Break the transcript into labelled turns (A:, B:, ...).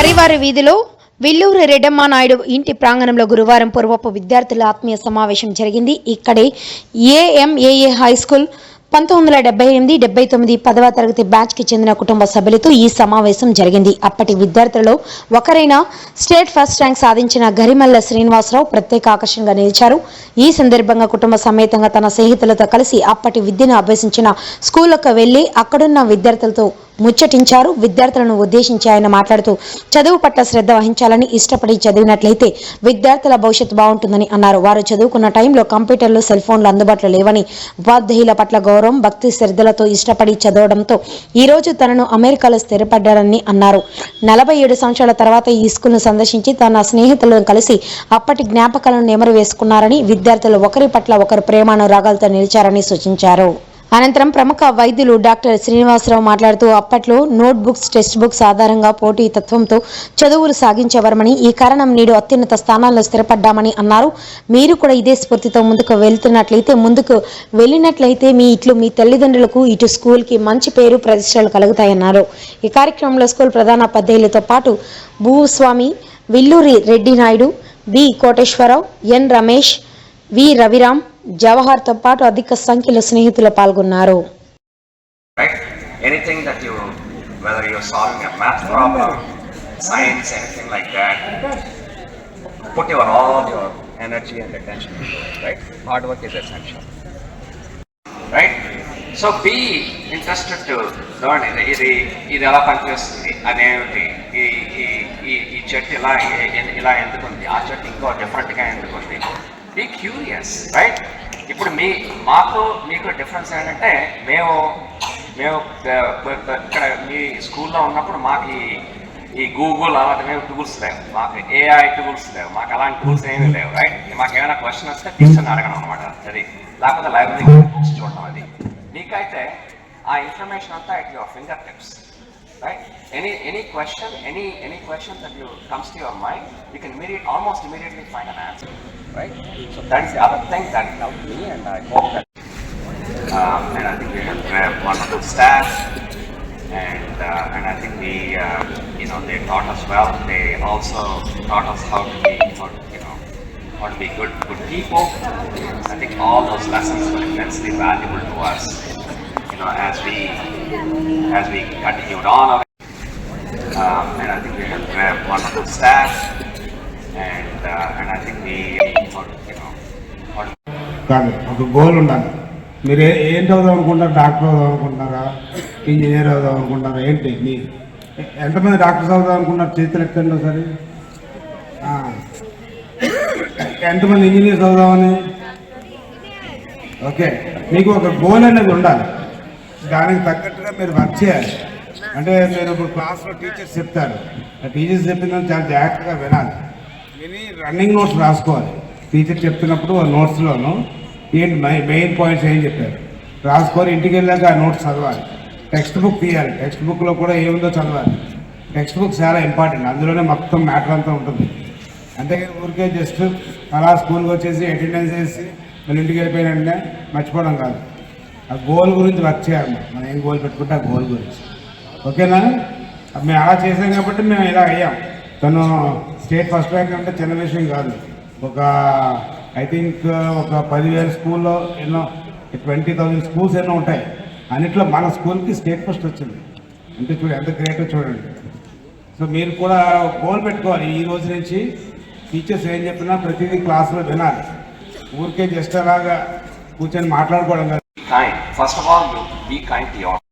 A: కరివారి వీధిలో విల్లూరి రెడ్డమ్మ నాయుడు ఇంటి ప్రాంగణంలో గురువారం పూర్వపు విద్యార్థుల ఆత్మీయ సమావేశం జరిగింది. ఇక్కడే ఏఎంఏఏ హై స్కూల్ పంతొమ్మిది వందల డెబ్బై ఎనిమిది డెబ్బై తొమ్మిది పదవ తరగతి బ్యాచ్కి చెందిన కుటుంబ సభ్యులతో ఈ సమావేశం జరిగింది. అప్పటి విద్యార్థులలో ఒకరైన స్టేట్ ఫస్ట్ ర్యాంక్ సాధించిన గరిమల్ల శ్రీనివాసరావు ప్రత్యేక ఆకర్షణగా నిలిచారు. ఈ సందర్భంగా కుటుంబ సమేతంగా తన స్నేహితులతో కలిసి అప్పటి విద్యను అభ్యసించిన స్కూళ్ళకు వెళ్ళి అక్కడున్న విద్యార్థులతో ముచ్చటించారు. విద్యార్థులను ఉద్దేశించి ఆయన మాట్లాడుతూ చదువు పట్ల శ్రద్ధ వహించాలని ఇష్టపడి చదివినట్లయితే విద్యార్థుల భవిష్యత్తు బాగుంటుందని అన్నారు. వారు చదువుకున్న టైంలో కంప్యూటర్లు సెల్ ఫోన్లు అందుబాటులో లేవని ఉపాధ్యాయుల పట్ల గౌరవం భక్తి శ్రద్ధలతో ఇష్టపడి చదవడంతో ఈ రోజు తనను అమెరికాలో స్థిరపడ్డారని అన్నారు. నలభై ఏడు సంవత్సరాల తర్వాత ఈ స్కూల్ను సందర్శించి తన స్నేహితులను కలిసి అప్పటి జ్ఞాపకాలను నెమరు వేసుకున్నారని విద్యార్థులు ఒకరి పట్ల ఒకరు ప్రేమానురాగాలతో నిలిచారని సూచించారు. అనంతరం ప్రముఖ వైద్యులు డాక్టర్ శ్రీనివాసరావు మాట్లాడుతూ అప్పట్లో నోట్ బుక్స్ టెక్స్ట్ బుక్స్ ఆధారంగా పోటీ తత్వంతో చదువులు సాగించేవారమని ఈ కారణం నేడు అత్యున్నత స్థానాల్లో స్థిరపడ్డామని అన్నారు. మీరు కూడా ఇదే స్ఫూర్తితో ముందుకు వెళ్తున్నట్లయితే ముందుకు వెళ్ళినట్లయితే మీ ఇట్లు మీ తల్లిదండ్రులకు ఇటు స్కూల్కి మంచి పేరు ప్రతిష్టలు కలుగుతాయన్నారు. ఈ కార్యక్రమంలో స్కూల్ ప్రధాన ప్రధానోపాధ్యాయులతో పాటు భూస్వామి Villuri Reddy Naidu B Koteswararao N Ramesh V Raviram జవహర్తో పాటు అధిక సంఖ్యలో స్నేహితులు పాల్గొన్నారు.
B: So be interested to learn ఇది ఇది ఇది ఎలా పనిచేస్తుంది అనేది ఈ ఈ చెట్టు ఇలా ఇలా ఎందుకు ఉంది ఆ చెట్టు ఇంకో డిఫరెంట్గా ఎందుకు బీ క్యూరియస్ రైట్ ఇప్పుడు మీ మాకు మీకు డిఫరెన్స్ ఏంటంటే మేము మేము ఇక్కడ మీ స్కూల్లో ఉన్నప్పుడు మాకు ఈ- ఈ గూగుల్ అలాంటివి టూల్స్ లేవు. మాకు ఏఐ టూల్స్ లేవు. మాకు అలాంటి టూల్స్ ఏమీ లేవు రైట్ మాకు ఏమైనా క్వశ్చన్ వస్తే టీచర్ని అడగడం అనమాట అది లేకపోతే లైబ్రరీ బుక్స్ చూడటం అది. మీకైతే ఆ ఇన్ఫర్మేషన్ అంతా it your fingertips right? Any any question, any any question that you comes to your mind, you can immediate, almost immediately find an answer, right? So that is the other thing that helped me, and I hope that. Um, and I think we have wonderful staff, and uh, and I think we, uh, you know, they taught us well. They also taught us how to be, how to, you know, how to be good good people. I think all those lessons were immensely valuable to us you know, as we as we continued on. Um, and I think we have a wonderful staff, and uh, and I think we, how you know, how
C: కాదు ఒక goal ఉండాలి. మీరు ఏ- ఏం చదువుదాం అనుకుంటారు doctor అవుదాం అనుకుంటున్నారా engineer అవుదాం అనుకుంటున్నారా ఏంటి? మీ ఎంతమంది డాక్టర్స్ అవుదాం అనుకున్నారు చేతులు ఎత్తండి ఒకసారి. ఎంతమంది ఇంజనీర్స్ అవుదామని ఓకే. మీకు ఒక గోల్ అనేది ఉండాలి. దానికి తగ్గట్టుగా మీరు వర్క్ చేయాలి. అంటే మీరు ఇప్పుడు క్లాస్లో టీచర్స్ చెప్తారు. ఆ టీచర్స్ చెప్పిందని చాలా జాగ్రత్తగా వినాలి. విని రన్నింగ్ నోట్స్ రాసుకోవాలి. టీచర్ చెప్తున్నప్పుడు ఆ నోట్స్లోను ఏంటి మెయిన్ పాయింట్స్ ఏం చెప్పారు? రాసుకొని ఇంటికి వెళ్ళాక ఆ నోట్స్ చదవాలి. టెక్స్ట్ బుక్ తీయాలి. టెక్స్ట్ బుక్లో కూడా ఏముందో చదవాలి. టెక్స్ట్ బుక్ చాలా ఇంపార్టెంట్ అందులోనే మొత్తం మ్యాటర్ అంతా ఉంటుంది. అంతేగాని ఊరికే జస్ట్ అలా స్కూల్కి వచ్చేసి అటెండెన్స్ వేసి మళ్ళీ ఇంటికి వెళ్ళిపోయిన మర్చిపోవడం కాదు. ఆ గోల్ గురించి వర్క్ చేయాలి మనం. ఏం గోల్ పెట్టుకుంటే ఆ గోల్ గురించి. ఓకేనా? మేము అలా చేసాం కాబట్టి మేము ఇలా అయ్యాం. తను స్టేట్ ఫస్ట్ ర్యాంక్ అంటే చిన్న విషయం కాదు. ఒక ఐ థింక్ ఒక పదివేల స్కూల్లో ఎన్నో ట్వంటీ థౌజండ్ స్కూల్స్ ఎన్నో ఉంటాయి. అన్నిట్లో మన స్కూల్కి స్టేట్ ఫస్ట్ వచ్చింది. అంటే చూడు ఎంత గ్రేటో చూడండి. సో మీరు కూడా గోల్ పెట్టుకోవాలి. ఈ రోజు నుంచి టీచర్స్ ఏం చెప్పినా ప్రతిదీ క్లాస్లో వినాలి. ఊరికే జస్ట్ అలాగా కూర్చొని మాట్లాడుకోవడం కాదు.
B: Kind. First of all, you be kind to yourself.